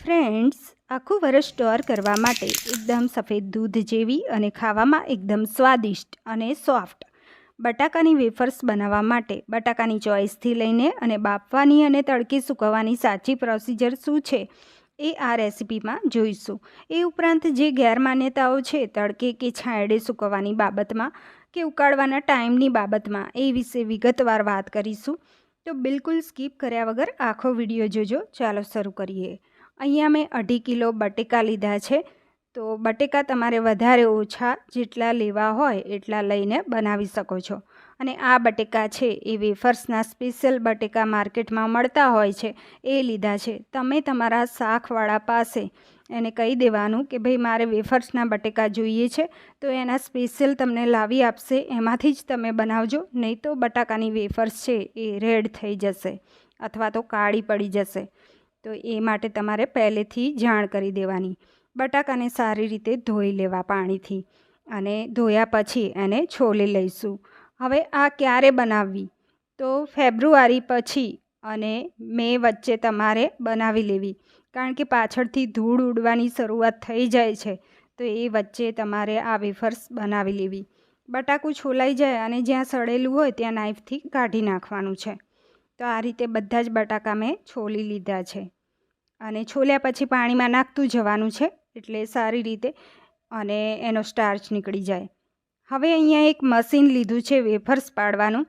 Friends, આખું વરસ store કરવા માટે એકદમ સફેદ દૂધ જેવી અને ખાવામાં એકદમ સ્વાદિષ્ટ અને સોફ્ટ. બટાકાની વેફર્સ બનાવવા માટે બટાકાની ચોઈસથી લઈને અને બાફવાની અને તડકે સૂકવવાની સાચી પ્રોસિજર શું છે એ આ રેસિપીમાં જોઈશું. એ ઉપરાંત જે ગેરમાન્યતાઓ છે તડકે કે છાંયડે સૂકવવાની બાબતમાં કે ઉકાળવાના ટાઈમની બાબતમાં એ વિશે વિગતવાર વાત કરીશું. તો બિલકુલ સ્કીપ કર્યા વગર આખો વીડિયો જોજો. ચાલો શરૂ કરીએ. અહીંયા મેં અઢી કિલો બટેકા લીધા છે. તો બટેકા તમારે વધારે ઓછા જેટલા લેવા હોય એટલા લઈને બનાવી શકો છો. અને આ બટેકા છે એ વેફર્સના સ્પેશિયલ બટેકા માર્કેટમાં મળતા હોય છે એ લીધા છે. તમે તમારા શાકવાળા પાસે એને કહી દેવાનું કે ભાઈ, મારે વેફર્સના બટેકા જોઈએ છે, તો એના સ્પેશિયલ તમને લાવી આપશે, એમાંથી જ તમે બનાવજો, નહીં તો બટાકાની વેફર્સ છે એ રેડ થઈ જશે, અથવા તો કાળી પડી જશે. તો એ માટે તમારે પહેલેથી જાણ કરી દેવાની. બટાકાને સારી રીતે ધોઈ લેવા પાણીથી અને ધોયા પછી એને છોલી લઈશું. હવે આ ક્યારે બનાવવી? તો ફેબ્રુઆરી પછી અને મે વચ્ચે તમારે બનાવી લેવી. કારણ કે પાછળથી ધૂળ ઉડવાની શરૂઆત થઈ જાય છે, તો એ વચ્ચે તમારે આ વેફર્સ બનાવી લેવી. બટાકું છોલાઈ જાય અને જ્યાં સડેલું હોય ત્યાં નાઈફથી કાઢી નાખવાનું છે. તો આ રીતે બધા જ બટાકા મેં છોલી લીધા છે. અને છોલ્યા પછી પાણીમાં નાખતું જવાનું છે, એટલે સારી રીતે અને એનો સ્ટાર્ચ નીકળી જાય. હવે અહીંયા એક મશીન લીધું છે વેફર્સ પાડવાનું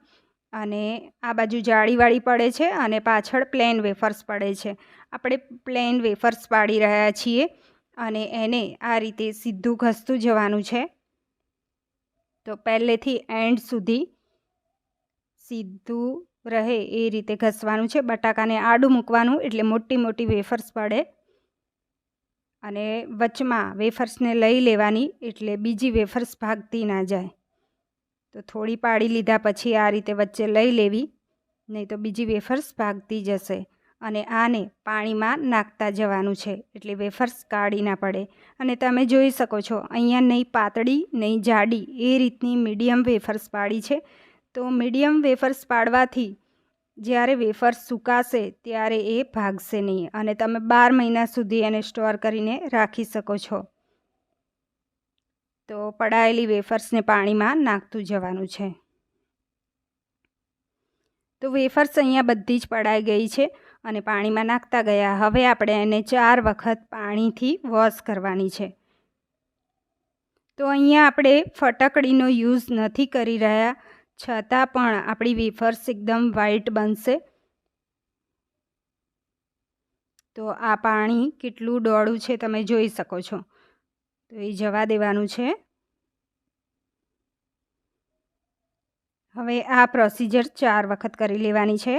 અને આ બાજુ જાળીવાળી પડે છે અને પાછળ પ્લેન વેફર્સ પડે છે. આપણે પ્લેન વેફર્સ પાડી રહ્યા છીએ અને એને આ રીતે સીધું ઘસતું જવાનું છે. તો પહેલેથી એન્ડ સુધી સીધું રહે એ રીતે ઘસવાનું છે. બટાકાને આડું મૂકવાનું, એટલે મોટી મોટી વેફર્સ પડે. અને વચમાં વેફર્સને લઈ લેવાની, એટલે બીજી વેફર્સ ભાગતી ના જાય. તો થોડી પાડી લીધા પછી આ રીતે વચ્ચે લઈ લેવી, નહીં તો બીજી વેફર્સ ભાગતી જશે. અને આને પાણીમાં નાખતા જવાનું છે, એટલે વેફર્સ કાઢી ના પડે. અને તમે જોઈ શકો છો, અહીંયા નહીં પાતળી, નહીં જાડી, એ રીતની મીડિયમ વેફર્સ પાડી છે. તો મીડિયમ વેફર્સ પાડવાથી જ્યારે વેફર્સ સુકાશે ત્યારે એ ભાગશે નહીં અને તમે બાર મહિના સુધી એને સ્ટોર કરીને રાખી શકો છો. તો પડાયેલી વેફર્સને પાણીમાં નાખતું જવાનું છે. તો વેફર્સ અહીંયા બધી જ પડાઈ ગઈ છે અને પાણીમાં નાખતા ગયા. હવે આપણે એને ચાર વખત પાણીથી વોશ કરવાની છે. તો અહીંયા આપણે ફટકડીનો યુઝ નથી કરી રહ્યા. છતાં પણ આપણી વેફર્સ એકદમ વ્હાઈટ બનશે. તો આ પાણી કેટલું ડોળું છે તમે જોઈ શકો છો. તો એ જવા દેવાનું છે. હવે આ પ્રોસિજર ચાર વખત કરી લેવાની છે.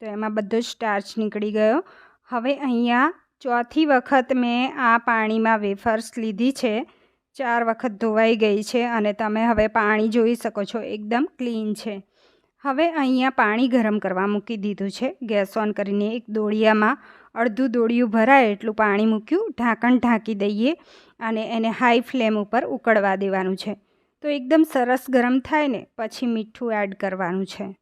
તો એમાં બધો સ્ટાર્ચ નીકળી ગયો. હવે અહીંયા ચોથી વખત મેં આ પાણીમાં વેફર્સ લીધી છે. ચાર વખત ધોવાઈ ગઈ છે અને તમે હવે પાણી જોઈ શકો છો, એકદમ ક્લીન છે. હવે અહીંયા પાણી ગરમ કરવા મૂકી દીધું છે. ગેસ ઓન કરીને એક દોડિયામાં અડધું દોડિયું ભરાય એટલું પાણી મૂક્યું, ઢાંકણ ઢાંકી દઈએ અને એને હાઈ ફ્લેમ ઉપર ઉકળવા દેવાનું છે. તો એકદમ સરસ ગરમ થાય ને, પછી મીઠું એડ કરવાનું છે.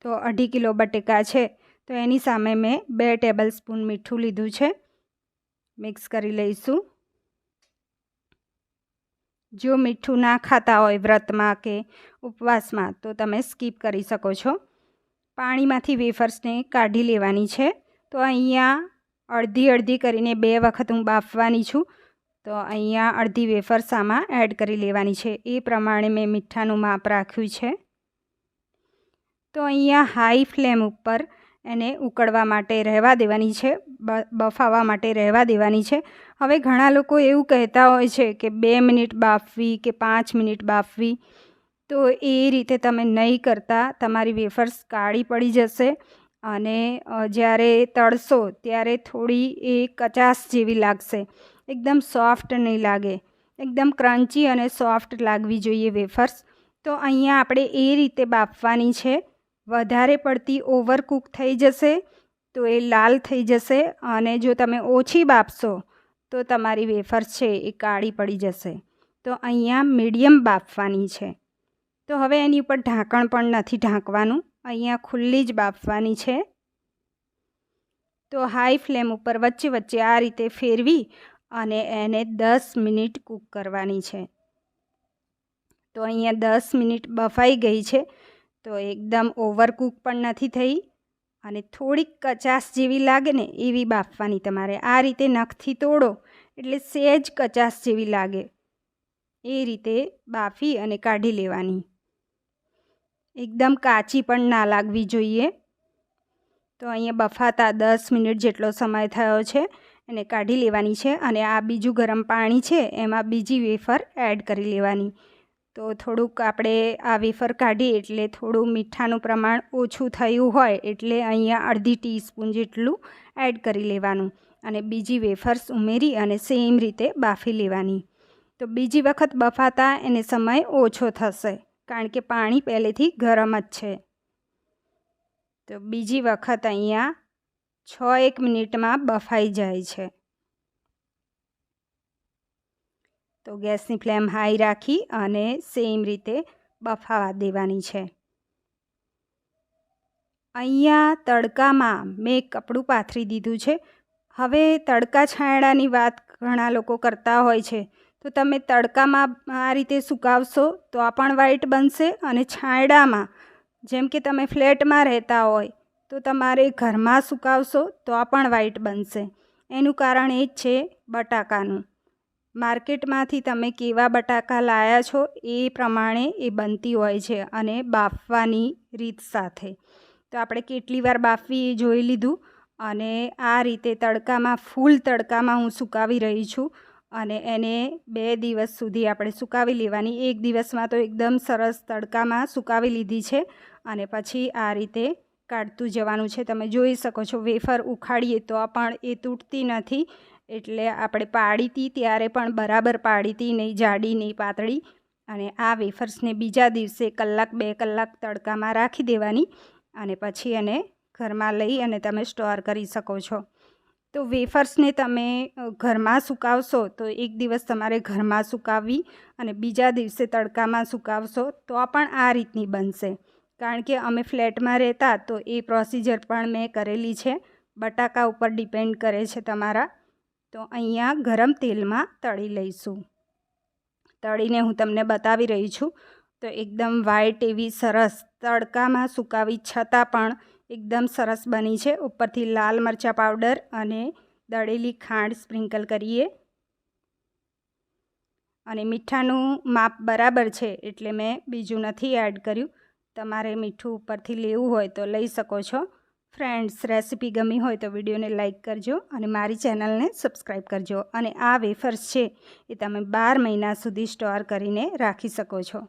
તો અઢી કિલો બટેકા છે, તો એની સામે મેં બે ટેબલ સ્પૂન મીઠું લીધું છે. મિક્સ કરી લઈશું. જો મીઠું ના ખાતા હોય વ્રતમાં કે ઉપવાસમાં, તો તમે સ્કીપ કરી શકો છો. પાણીમાંથી વેફર્સને કાઢી લેવાની છે. તો અહીંયા અડધી અડધી કરીને બે વખત હું બાફવાની છું. તો અહીંયા અડધી વેફર્સ આમાં એડ કરી લેવાની છે. એ પ્રમાણે મેં મીઠાનું માપ રાખ્યું છે. તો અહીંયા હાઈ ફ્લેમ ઉપર એને ઉકળવા માટે રહેવા દેવાની છે. બફાવા માટે રહેવા દેવાની છે. હવે ઘણા લોકો એવું કહેતા હોય છે કે બે મિનિટ બાફવી કે પાંચ મિનિટ બાફવી. તો એ રીતે તમે નહીં કરતા, તમારી વેફર્સ કાળી પડી જશે અને જ્યારે તળશો ત્યારે થોડી એ કચાશ જેવી લાગશે. એકદમ સોફ્ટ નહીં લાગે. એકદમ ક્રન્ચી અને સોફ્ટ લાગવી જોઈએ વેફર્સ. તો અહીંયા આપણે એ રીતે બાફવાની છે. વધારે પડતી ઓવરકૂક થઈ જશે. તો એ લાલ થઈ જશે અને જો તમે ઓછી બાફશો, તો તમારી વેફર છે એ કાળી પડી જશે. તો અહીંયા મીડિયમ બાફવાની છે. તો હવે એની ઉપર ઢાંકણ પણ નથી ઢાંકવાનું, અહીંયા ખુલ્લી જ બાફવાની છે. તો હાઈ ફ્લેમ ઉપર વચ્ચે વચ્ચે આ રીતે ફેરવી અને એને દસ મિનિટ કૂક કરવાની છે. તો અહીંયા દસ મિનિટ બફાઈ ગઈ છે, તો એકદમ ઓવરકૂક પણ નથી થઈ. અને થોડીક કચાશ જેવી લાગે ને એવી બાફવાની. તમારે આ રીતે નખથી તોડો, એટલે સહેજ કચાશ જેવી લાગે. એ રીતે બાફી અને કાઢી લેવાની. એકદમ કાચી પણ ના લાગવી જોઈએ. તો અહીંયા બફાતા દસ મિનિટ જેટલો સમય થયો છે એને કાઢી લેવાની છે અને આ બીજું ગરમ પાણી છે, એમાં બીજી વેફર એડ કરી લેવાની. તો થોડુંક આપણે આ વેફર કાઢીએ એટલે થોડું મીઠાનું પ્રમાણ ઓછું થયું હોય એટલે અહીંયા અડધી ટીસ્પૂન જેટલું એડ કરી લેવાનું અને બીજી વેફર્સ ઉમેરી અને સેમ રીતે બાફી લેવાની. તો બીજી વખત બફાતા એને સમય ઓછો થશે કારણ કે પાણી પહેલેથી ગરમ જ છે. તો બીજી વખત અહીંયા છ એક મિનિટમાં બફાઈ જાય છે. તો ગેસની ફ્લેમ હાઈ રાખી અને સેમ રીતે બફાવા દેવાની છે. અહીંયા તડકામાં મેં કપડું પાથરી દીધું છે. હવે તડકા છાંયડાની વાત ઘણા લોકો કરતા હોય છે. તો તમે તડકામાં આ રીતે સુકાવશો તો આ પણ વ્હાઈટ બનશે અને છાંયડામાં જેમ કે તમે ફ્લેટમાં રહેતા હોય તો તમારે ઘરમાં સુકાવશો તો આ પણ વ્હાઈટ બનશે. એનું કારણ એ જ છે બટાકાનું. માર્કેટમાંથી તમે કેવા બટાકા લાયા છો એ પ્રમાણે એ બનતી હોય છે અને બાફવાની રીત સાથે. તો આપણે કેટલી વાર બાફવી એ જોઈ લીધું અને આ રીતે તડકામાં, ફૂલ તડકામાં હું સુકાવી રહી છું અને એને બે દિવસ સુધી આપણે સુકાવી લેવાની. એક દિવસમાં તો એકદમ સરસ તડકામાં સુકાવી લીધી છે અને પછી આ રીતે કાઢતું જવાનું છે. તમે જોઈ શકો છો વેફર ઉખાડીએ તો પણ એ તૂટતી નથી. એટલે આપણે પાડી હતી ત્યારે પણ બરાબર પાડી હતી નહીં, જાડી નહીં, પાતળી. અને આ વેફર્સને બીજા દિવસે કલાક, બે કલાક તડકામાં રાખી દેવાની અને પછી એને ઘરમાં લઈ અને તમે સ્ટોર કરી શકો છો. તો વેફર્સને તમે ઘરમાં સુકાવશો તો એક દિવસ તમારે ઘરમાં સુકાવવી અને બીજા દિવસે તડકામાં સુકાવશો તો પણ આ રીતની બનશે. કારણ કે અમે ફ્લેટમાં રહેતા તો એ પ્રોસિજર પણ મેં કરેલી છે. બટાકા ઉપર ડિપેન્ડ કરે છે તમારા તો અહીંયા ગરમ તેલમાં તળી લઈશું. તળીને હું તમને બતાવી રહી છું. તો એકદમ વાઇટ એવી સરસ તડકામાં સુકાવી છતાં પણ એકદમ સરસ બની છે. ઉપરથી લાલ મરચાં પાવડર અને દળેલી ખાંડ સ્પ્રિંકલ કરીએ. અને મીઠાનું માપ બરાબર છે એટલે મેં બીજું નથી એડ કર્યું. તમારે મીઠું ઉપરથી લેવું હોય તો લઈ શકો છો. ફ્રેન્ડ્સ, રેસીપી ગમી હોય તો વિડીયોને લાઇક કરજો અને મારી ચેનલને સબસ્ક્રાઈબ કરજો. અને આ વેફર્સ છે એ તમે બાર મહિના સુધી સ્ટોર કરીને રાખી શકો છો.